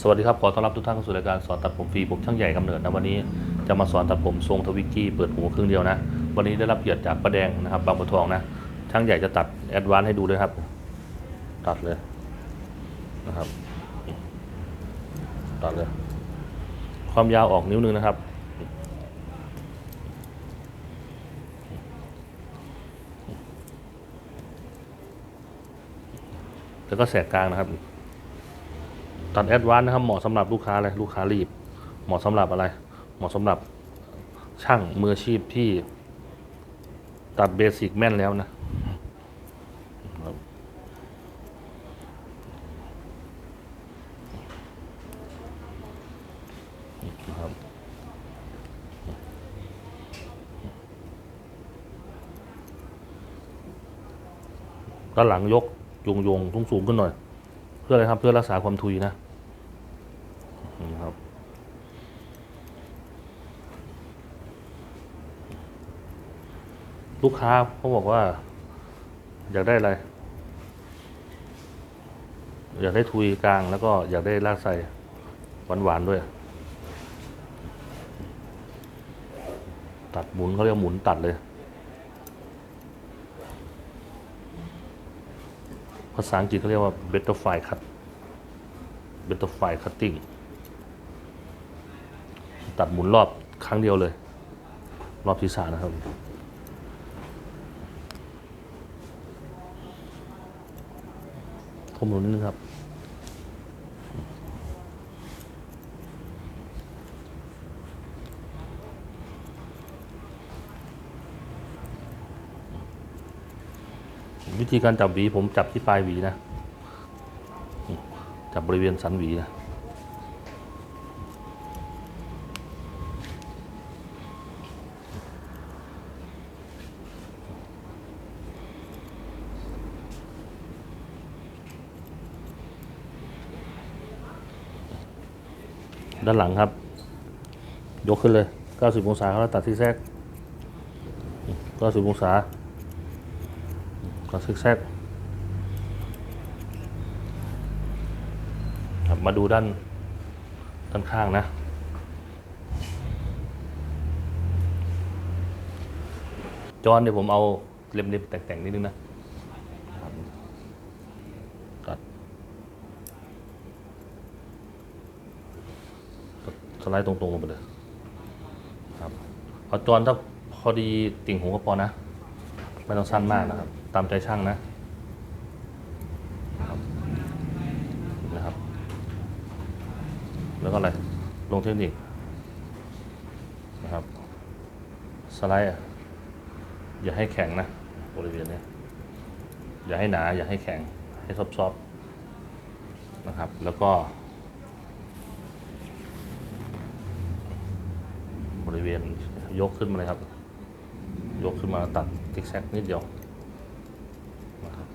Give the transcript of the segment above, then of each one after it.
สวัสดีครับ ขอต้อนรับทุกท่านเข้าสู่รายการสอนตัดผมฟรีผมช่างใหญ่กำเนิดนะวันนี้จะมาสอนตัดผมทรงทวิกกี้เปิดหูครึ่งเดียวนะ วันนี้ได้รับเกียรติจากป้าแดงนะครับบางบัวทองนะ ช่างใหญ่จะตัดแอดวานซ์ให้ดูด้วยครับ ตัดเลยนะครับ ตัดเลย ความยาวออกนิ้วหนึงนะครับแล้วก็แสกกลางนะครับ ตัดแอดวานนะครับเหมาะสำหรับลูกค้าอะไรลูกค้ารีบ เหมาะสำหรับอะไร เหมาะสำหรับช่างมืออาชีพที่ตัดเบสิกแม่นแล้วนะครับด้านหลังยกยงยงสูงสูงขึ้นหน่อย พื่ออะไรครับเพื่อรักษาความทุยนะนี่ครับลูกค้าเขาบอกว่า อยากได้อะไร อยากได้ทุยกลางแล้วก็อยากได้รากใส่หวานๆด้วย ตัดหมุนเขาเรียกหมุนตัดเลย ภาษาอังกฤษเขาเรียกว่า butterfly cut butterfly cutting ตัดหมุนรอบครั้งเดียวเลย รอบที่สานะครับผมหนุนนิดนึงครับวิธีการจับหวีผมจับที่ปลายหวีนะ บบริเวณสันหวีนะด้านหลังครับ ยกขึ้นเลย 90 องศาเขาแล้วตัดซิกแซก90 องศาตัดซิกแซกครับ มาดูด้านด้านข้างนะจอนเดี๋ยวผมเอาเล็มๆแต่งๆนิดนึงนะตัดสไลด์ตรงๆลงไปเลยครับเอาจอนถ้าพอดีติ่งหูก็พอนะ ไม่ต้องสั้นมากนะครับ ตามใจช่างนะนะครับนะครับ แล้วก็อะไร ลง เทคนิคนะครับสไลด์อย่าให้แข็งนะบริเวณนี้อย่าให้หนา อย่าให้แข็งให้ซอฟๆนะครับ แล้วก็ บริเวณยกขึ้นมาเลยครับ ยกขึ้นมาตัดทิกแซกนิดเดียวนะครับ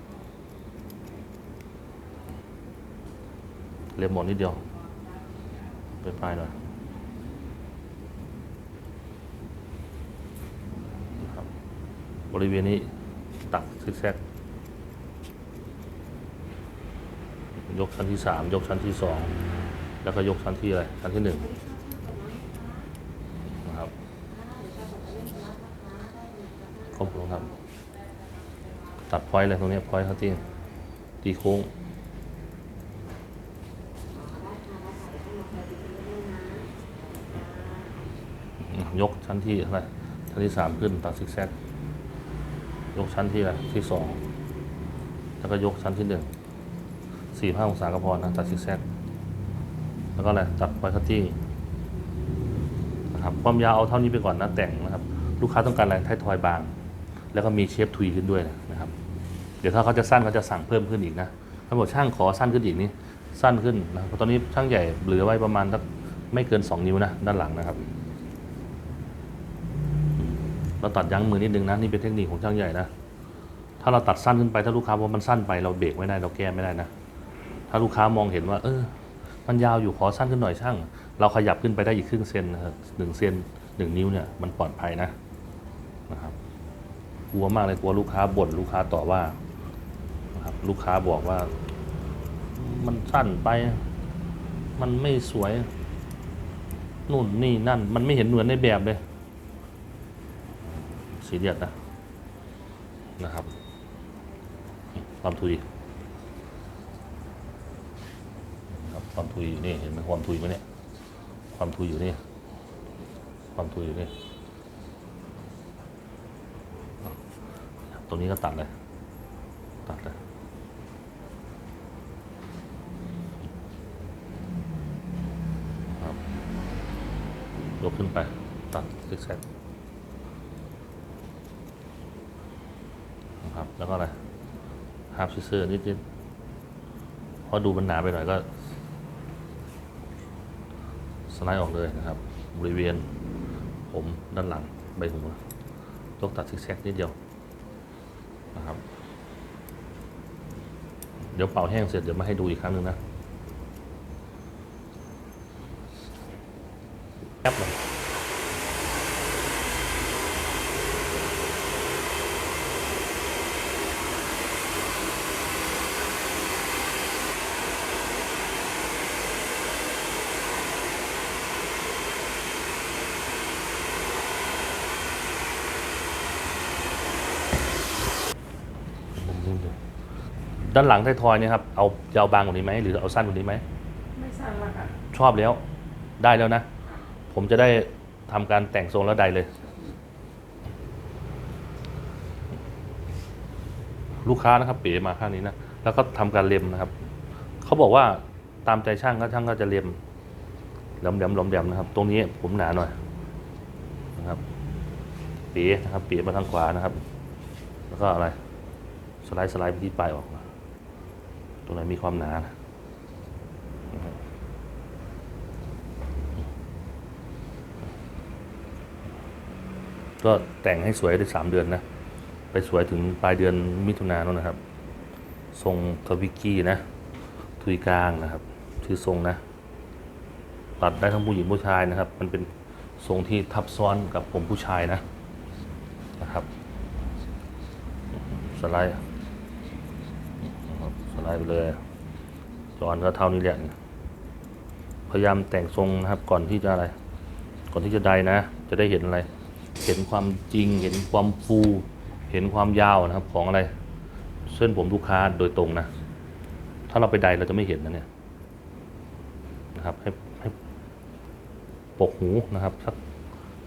เล็บหมดนิดเดียว ไปปลายหน่อยนะครับบริเวณนี้ตัดซิกแซกยกชั้นที่สามยกชั้นที่สองแล้วก็ยกชั้นที่อะไรชั้นที่หนึ่งนะครับครบแล้วครับ ตัดพอยต์เลยตรงนี้พอยต์เขาที่ตีโค้ง ยกชั้นที่อะไรชั้นที่สามขึ้นตัดซิกแซกยกชั้นที่อะไรที่สองแล้วก็ยกชั้นที่หนึ่งสี่ห้าองศาก็พอนะตัดซิกแซกแล้วก็อะไรตัดพอยต์คัตติ้นะครับความยาวเอาเท่านี้ไปก่อนนะแต่งนะครับ ลูกค้าต้องการอะไรไททอยบาง แล้วก็มีเชฟทุยขึ้นด้วยนะครับ เดี๋ยวถ้าเขาจะสั้นเขาจะสั่งเพิ่มขึ้นอีกนะถ้าบอกช่างขอสั้นขึ้นอีกนี่สั้นขึ้นนะเพราะตอนนี้ช่างใหญ่เหลือไว้ประมาณสักไม่เกิน 2 นิ้วนะด้านหลังนะครับ เราตัดยั้งมือนิดนึงนะนี่เป็นเทคนิคของช่างใหญ่นะถ้าเราตัดสั้นขึ้นไปถ้าลูกค้าว่ามันสั้นไปเราเบรกไม่ได้เราแก้ไม่ได้นะถ้าลูกค้ามองเห็นว่า เออ มันยาวอยู่ขอสั้นขึ้นหน่อยช่าง เราขยับขึ้นไปได้อีกครึ่งเซนนะครับหนึ่งเซนหนึ่งนิ้วเนี่ยมันปลอดภัยนะนะครับกลัวมากเลยกลัวลูกค้าบ่นลูกค้าต่อว่านะครับลูกค้าบอกว่า มันสั้นไป มันไม่สวยนู่นนี่นั่น มันไม่เห็นเหมือนในแบบเลย สีเดียดนะนะครับความทุยครับความทุยอยู่นี่เห็นไหมความทุยไหมเนี่ยความทุยอยู่นี่ความทุยอยู่นี่ตรงนี้ก็ตัดเลยตัดเลยครับยกขึ้นไปตัดซิกแซกนะ ครับ แล้วก็อะไรฮาร์ปซิเซอร์นิดนิดๆเพราะดูมันหนาไปหน่อยก็ สไลด์ออกเลยนะครับ บริเวณ ผมด้านหลังใบหูยกตัดซิกแซกนิดเดียวนะครับ เดี๋ยวเป่าแห้งเสร็จเดี๋ยวมาให้ดูอีกครั้งหนึ่งนะแป๊บหนึง ด้านหลังไทยทอยเนี่ยครับเอายาวบางกว่านี้ไหมหรือเอาสั้นกว่านี้ไหมไม่สั้นละค่ะชอบแล้วได้แล้วนะ ผมจะได้ทำการแต่งทรงแล้วใดเลย ลูกค้านะครับเป๋มาข้างนี้นะแล้วก็ทำการเล็มนะครับเขาบอกว่าตามใจช่างก็ช่างก็จะเล็มแหลมแหลมๆหลมแหลมนะครับ ตรงนี้ผมหนาหน่อยนะครับเป๋นะครับเป๋มาทางขวานะครับ แล้วก็อะไรสไลด์สไลด์ไปที่ปลายออกมา ตรงไหนมีความหนานะก็แต่งให้สวยได้สามเดือนนะ ไปสวยถึงปลายเดือนมิถุนายนนนะครับ ทรงทวิกี้นะ ทุยกลางนะครับ ชื่อทรงนะ ตัดได้ทั้งผู้หญิงผู้ชายนะครับ มันเป็นทรงที่ทับซ้อนกับผมผู้ชายนะนะครับสไลด์ นะครับสได์ไปเลยจอนก็เท่านี้แหละพยายามแต่งทรงนะครับ ก่อนที่จะอะไร ก่อนที่จะใดนะ จะได้เห็นอะไร เห็นความจริง เห็นความฟู เห็นความยาวนะครับ ของอะไร เส้นผมลูกค้าโดยตรงนะ ถ้าเราไปใดเราจะไม่เห็นนะเนี่ยนะครับให้ให้ปกหูนะครับสัก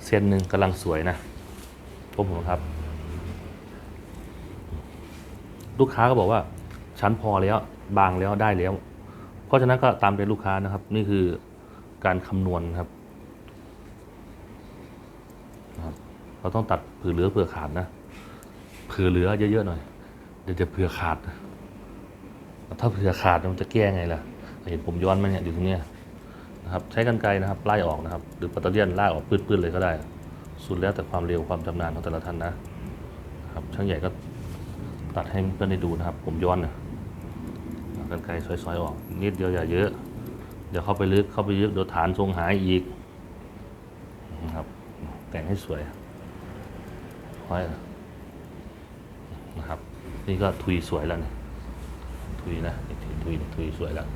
เส้นหนึ่งกำลังสวยนะพวกผมครับ ลูกค้าก็บอกว่า ชั้นพอแล้วบางแล้วได้แล้ว เพราะฉะนั้นก็ตามใจลูกค้านะครับ นี่คือการคำนวณครับนะครับ เราต้องตัดเผื่อเหลือเผื่อขาดนะเผื่อเหลือเยอะๆหน่อยเดี๋ยวจะเผื่อขาด ถ้าเผื่อขาดมันจะแก้ไงล่ะเห็นผมย้อนไหมเนี่ยอยู่ตรงเนี้ยนะครับใช้กันไกรนะครับไล่ออกนะครับ หรือปัตเตอร์เลียนไล่ออกปื้นๆเลยก็ได้ สุดแล้วแต่ความเร็วความชำนาญของแต่ละท่านนะครับช่างใหญ่ก็ตัดให้เพื่อนได้ดูนะครับ ผมย้อนนะเอา กันไกลซอยๆออก นิดเดียวอย่าเยอะ เดี๋ยวเข้าไปลึกเข้าไปยึกเดี๋ยวฐานทรงหายอีกนะครับ แต่งให้สวยค่อยนะครับ นี่ก็ทุยสวยแล้วนี่ทุยนะทุยทุยสวยแล้ว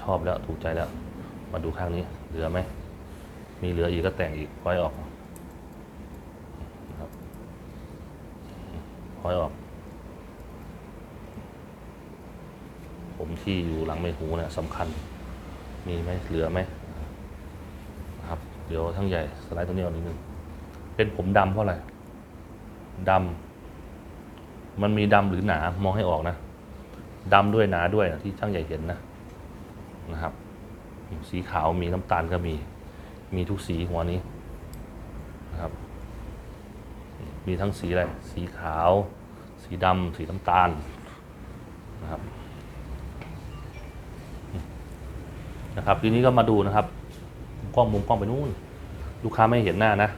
ชอบแล้วถูกใจแล้ว มาดูข้างนี้ เหลือไหมมีเหลืออีกก็แต่งอีกค่อยออกนะครับค่อยออก ผม ที่อยู่หลังไม่หูเนี่ยสำคัญ มีไหมเหลือไหมนะครับ เดี๋ยวทั้งใหญ่สไลด์ตัวนี้ออกนิดนึงเป็นผมดำเพราะอะไรดำมันมีดำหรือหนามองให้ออกนะดำด้วยหนาด้วยนะที่ช่างใหญ่เห็นนะนะครับ สีขาวมีน้ำตาลก็มี มีทุกสีหัวนี้นะครับ มีทั้งสีอะไร สีขาว สีดำสีน้ำตาลนะครับ นะครับทีนี้ก็มาดูนะครับกล้องมุมกล้องไปนู่น ลูกค้าไม่เห็นหน้านะ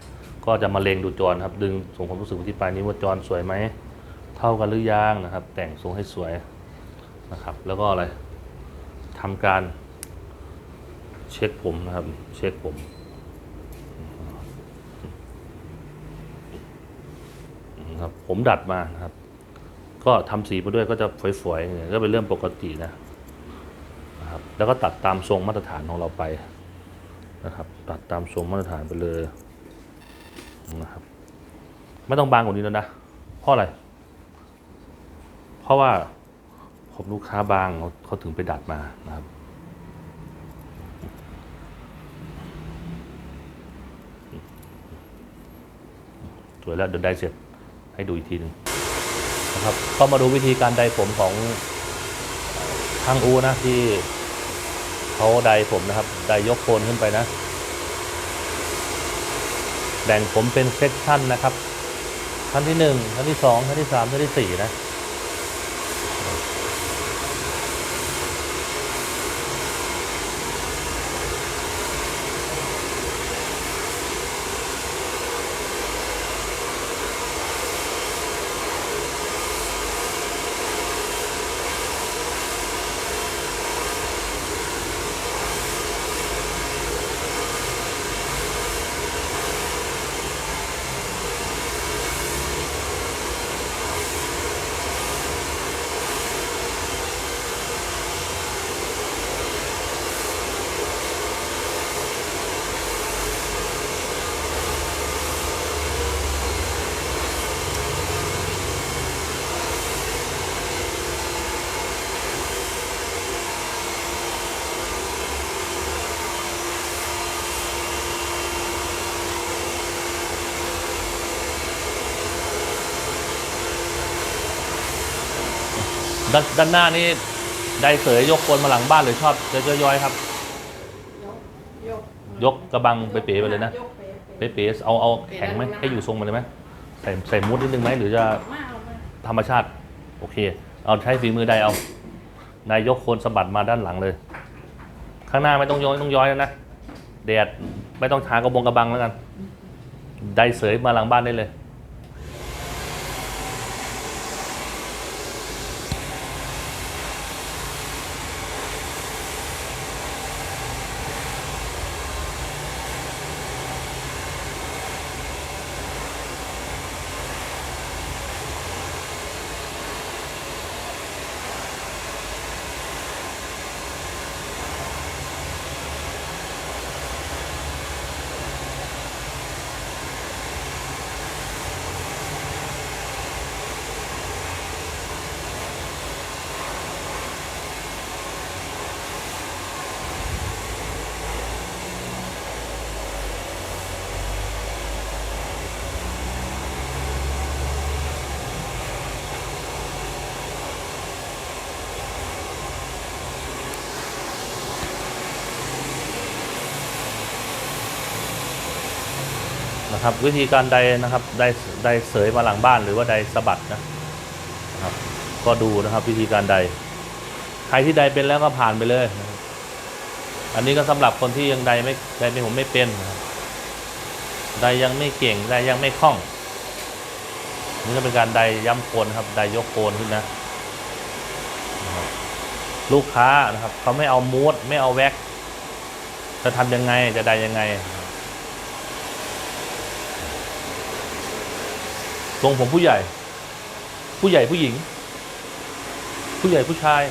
ก็จะมาเลงดูจอนครับ ดึงส่งความรู้สึกไปที่ปลายนี้วว่าจอสวยไหมเท่ากันหรือยังนะครับ แต่งทรงให้สวยนะครับ แล้วก็อะไรทำการเช็คผมนะครับ เช็คผมนะครับผมดัดมานะครับ ก็ทำสีมาด้วยก็จะฝอยๆอย่างเงี้ยก็เป็นเรื่องปกตินะ แล้วก็ตัดตามทรงมาตรฐานของเราไปนะครับ ตัดตามทรงมาตรฐานไปเลยนะครับไม่ต้องบางกว่านี้แล้วนะเพราะอะไร เพราะว่าผมลูกค้าบางเขาเขาถึงไปดัดมานะครับสวยแล้วเดี๋ยวได้เสร็จให้ดูอีกทีหนึ่งนะครับก็มาดูวิธีการไดผมของทางอูนะที่ เขาไดผมนะครับไดยกโคนขึ้นไปนะ แบ่งผมเป็นเซกชันนะครับ ชั้นที่หนึ่งชั้นที่สองชั้นที่สามชั้นที่สี่นะ ด้านด้านหน้านี่ไดเสยยกโคนมาหลังบ้านหรือชอบเจะย้อยๆครับ ยกยกกระบังไปเป๋ไปเลยนะยกเป๋เป๊ะๆเอาเอาแข็งไหมให้อยู่ทรงมันเลยไหมใส่ใส่มุดนิดนึงไหมหรือจะมาเอามาธรรมชาติ โอเค เอาใช้ฝีมือใดเอา นายยกโคนสะบัดมาด้านหลังเลย ข้างหน้าไม่ต้องย้อยต้องย้อยแล้วนะแดดไม่ต้องทากระบงกระบังแล้วกัน ไดเสยมาหลังบ้านได้เลย นะครับวิธีการไดนะครับไดไดเสยมาหลังบ้านหรือว่าไดสะบัดนะครับก็ดูนะครับวิธีการไดใครที่ไดเป็นแล้วก็ผ่านไปเลยนะอันนี้ก็สำหรับคนที่ยังไดไม่ไดไม่ผมไม่เป็นนะครับไดยังไม่เก่งไดยังไม่คล่อง นี่ก็เป็นการไดย้ำโคนนครับไดยกโคนขึ้นนะลูกค้านะครับเขาไม่เอามูดไม่เอาแว็กจะทำยังไงจะไดยังไง ทรงผมผู้ใหญ่ ผู้ใหญ่ผู้หญิง ผู้ใหญ่ผู้ชาย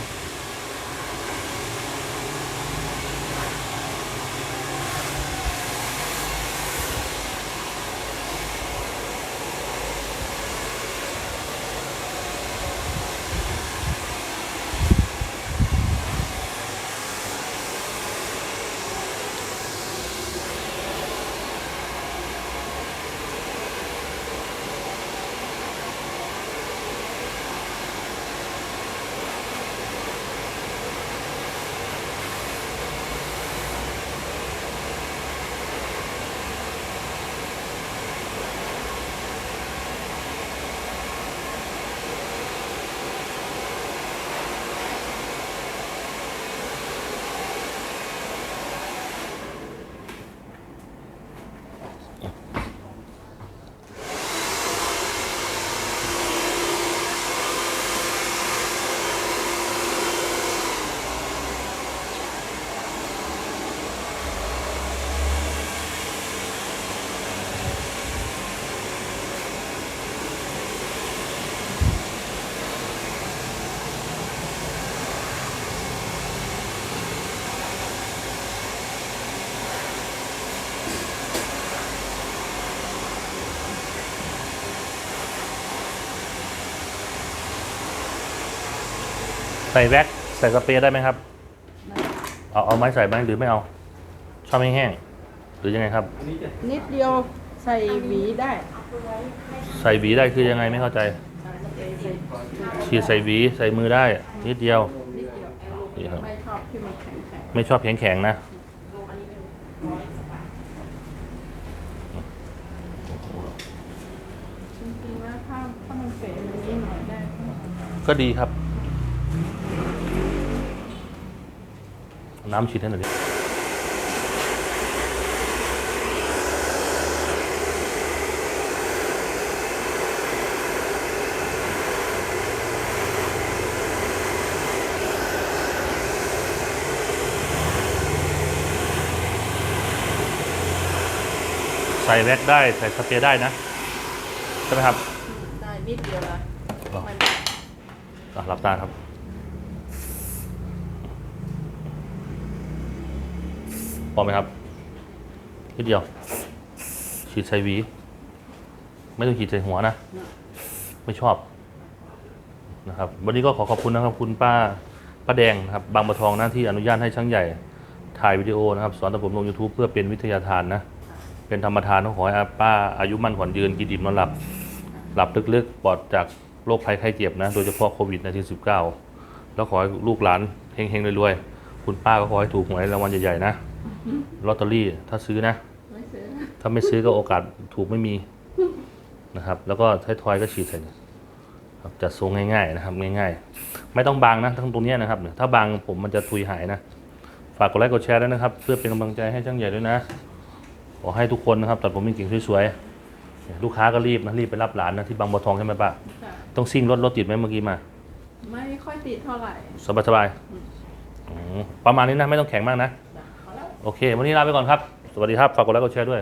ใส่แว็กซ์ใส่สเปรย์ได้ไหมครับ เอาเอาไม้ใส่ไหมหรือไม่เอา ชอบแห้งๆหรือยังไงครับ นิดเดียวใส่หวีได้ใส่หวีได้คือยังไงไม่เข้าใจ ฉีดใส่หวีใส่มือได้นิดเดียว นิดเดียวนี่ครับ ไม่ชอบที่มันแข็งแข็งไม่ชอบแข็งๆนะจริงๆแล้วถ้าถ้ามันเป็นอย่างนี้หน่อยได้ก็ดีครับ น้ำฉีดให้หน่อยดิใส่แว็กได้ใส่สเปรย์ได้นะ ใช่ไหมครับ ได้นิดเดียวละอ๋อมันอะหลับตาครับ พอไหมครับนิดเดียว ฉีดใส่หวี ไม่ต้องฉีดใส่หัวนะ ไม่ชอบนะครับ วันนี้ก็ขอขอบคุณนะครับ คุณป้าป้าแดงนะครับ บางบัวทองนะที่อนุญาตให้ช่างใหญ่ถ่ายวิดีโอนะครับ สอนตัดผมลง YouTube เพื่อเป็นวิทยาทานนะ เป็นธรรมทานต้องขอให้ป้าอายุมั่นขวัญยืนกินอิ่มนอนหลับ หลับลึกๆปลอดจากโรคภัยไข้เจ็บนะ โดยเฉพาะโควิด -19 แล้วขอให้ลูกหลานเฮงๆรวยๆ คุณป้าก็ขอให้ถูกหวยรางวัลใหญ่ๆนะ ลอตเตอรี่ถ้าซื้อนะ ไม่ซื้อถ้าไม่ซื้อก็โอกาสถูกไม่มีนะครับ แล้วก็ท้ายทอยก็ฉีดใส่ครับจัดทรงง่ายๆนะครับ ง่ายๆ ไม่ต้องบางนะทั้งตรงเนี้ยนะครับเนี่ยถ้าบางผมมันจะทุยหายนะ ฝากกดไลค์กดแชร์ด้วยนะครับ เพื่อเป็นกำลังใจให้ช่างใหญ่ด้วยนะ ขอให้ทุกคนนะครับตัดผมเก่งๆสวยๆเนี่ยลูกค้าก็รีบนะรีบไปรับหลานนะที่บางบัวทองใช่ไหมป้าค่ะต้องซิ่งรถรถติดไหมเมื่อกี้มา ไม่ค่อยติดเท่าไหร่ สบายสบายๆอืมประมาณนี้นะไม่ต้องแข็งมากนะจ้ะพอแล้ว โอเค วันนี้ลาไปก่อนครับ สวัสดีครับ ฝากกดไลค์กดแชร์ด้วย